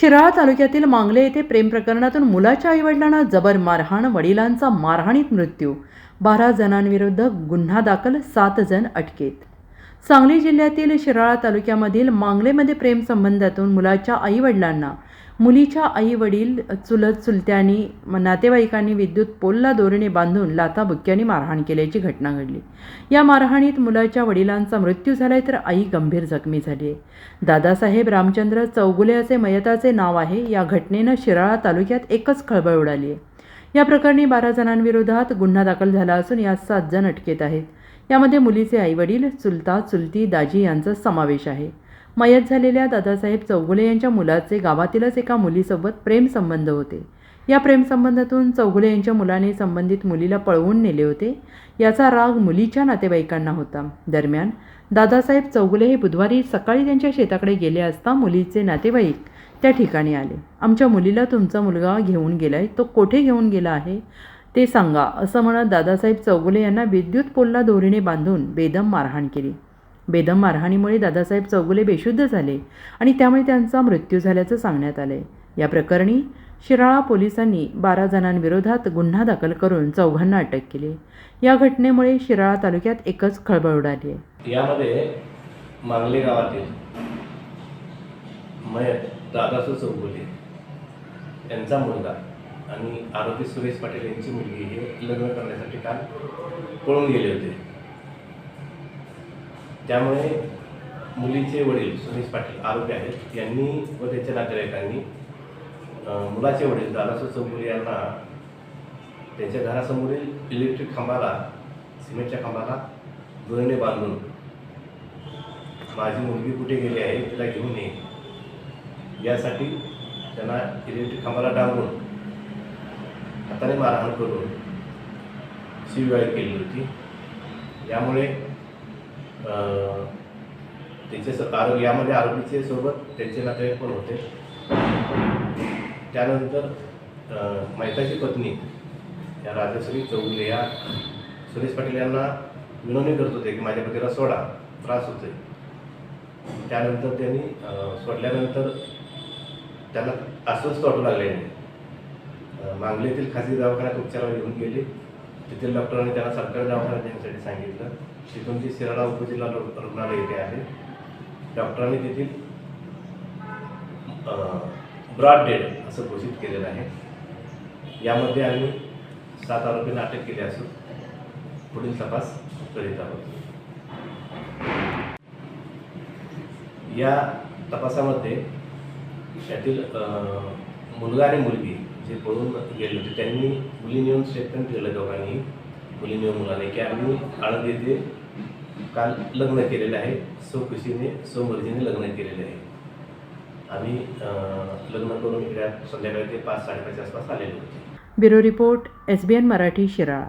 शिराळा तालुक्यातील मांगले येथे प्रेम प्रकरणातून मुलाच्या आईवडिलांना जबर मारहाण वडिलांचा मारहाणीत मृत्यू. बारा जणांविरुद्ध गुन्हा दाखल सात जण अटकेत. सांगली जिल्ह्यातील शिराळा तालुक्यामधील मांगलेमध्ये प्रेमसंबंधातून मुलाच्या आईवडिलांना मुलीच्या आई वडील चुलत चुलत्यांनी नातेवाईकांनी विद्युत पोलला दोरीने बांधून लाथाबुक्क्यांनी मारहाण केल्याची घटना घडली. या मारहाणीत मुलाच्या वडिलांचा मृत्यू झालाय तर आई गंभीर जखमी झाली आहे. दादासाहेब रामचंद्र चौगुले असे मयताचे नाव आहे. या घटनेनं शिराळा तालुक्यात एकच खळबळ उडाली आहे. या प्रकरणी बारा जणांविरोधात गुन्हा दाखल झाला असून यात सात जण अटकेत आहेत. यामध्ये मुलीचे आईवडील चुलता चुलती दाजी यांचा समावेश आहे. मयत झालेल्या दादासाहेब चौगुले यांच्या मुलाचे गावातीलच एका मुलीसोबत प्रेमसंबंध होते. या प्रेमसंबंधातून चौगुले यांच्या मुलाने संबंधित मुलीला पळवून नेले होते. याचा राग मुलीच्या नातेवाईकांना होता. दरम्यान दादासाहेब चौगुले हे बुधवारी सकाळी त्यांच्या शेताकडे गेले असता मुलीचे नातेवाईक त्या ठिकाणी आले. आमच्या मुलीला तुमचा मुलगा घेऊन गेलाय. तो कोठे घेऊन गेला आहे? ते सांगा असं म्हणत दादासाहेब चौगुले यांना विद्युत पोलला दोरीने बांधून बेदम मारहाण केली. बेदम मारहाणीमुळे दादासाहेब चौगुले बेशुद्ध झाले आणि त्यामुळे त्यांचा मृत्यू झाल्याचं सांगण्यात आले. या प्रकरणी शिराळा पोलिसांनी बारा जणांविरोधात गुन्हा दाखल करून चौघांना अटक केली. या घटनेमुळे शिराळा तालुक्यात एकच खळबळ उडाली आहे. यामध्ये मांगले गावातील मयत दादासाहेब चौगुले यांचा मुलगा आणि आरोपी सुरेश पाटील यांची मुलगी हे लग्न करण्यासाठी काल पळून गेले होते. त्यामुळे मुलीचे वडील सुरेश पाटील आरोपी आहेत. यांनी व त्यांच्या नातेवाईकांनी मुलाचे वडील दादासो चौगुले यांना त्यांच्या घरासमोरील इलेक्ट्रिक खांबाला सिमेंटच्या खांबाला दोरीने बांधून माझी मुलगी कुठे गेली आहे तिला घेऊन ये. यासाठी त्यांना इलेक्ट्रिक खांबाला डांबून हाताने मारहाण करून शिवगाळ केली होती. यामुळे त्याचे स- आरो यामध्ये आरोपीचे सोबत त्यांचे नातेवाईक पण होते. त्यानंतर मेहताची मैताची पत्नी या राजश्री चौगुले या सुरेश पाटील यांना विनवणी करत होते की माझ्या पतीला सोडा त्रास होते त्यानंतर त्यांनी सोडल्यानंतर त्यांना अस्वस्थ वाटू लागले. मांगलेतील खासगी दवाखान्यात उपचारावर घेऊन गेले. तेथील डॉक्टरांनी त्यांना सरकारी दवाखान्यात देण्यासाठी सांगितलं. तिथून ती शिराळा उपजिल्हा रुग्णालय येथे आहे. डॉक्टरांनी तेथील ब्रॉड डेड असं घोषित केलेलं आहे. यामध्ये आम्ही सात आरोपींना अटक केली असून पुढील तपास करीत आहोत. या तपासामध्ये यातील मुलगा आणि मुलगी जे पळून गेले होते त्यांनी मुली नेऊन स्टेटमेंट केलं दोघांनी. मुली नेऊन मुलाने. की आम्ही आळंद येथे काल लग्न केलेलं आहे. सो खुशीने सो मर्जीने लग्न केलेले आहे. आम्ही लग्न करून इकडे संध्याकाळी ते पाच साडेपाचच्या आसपास आलेले होते. Bureau report S B N Marathi Shirala.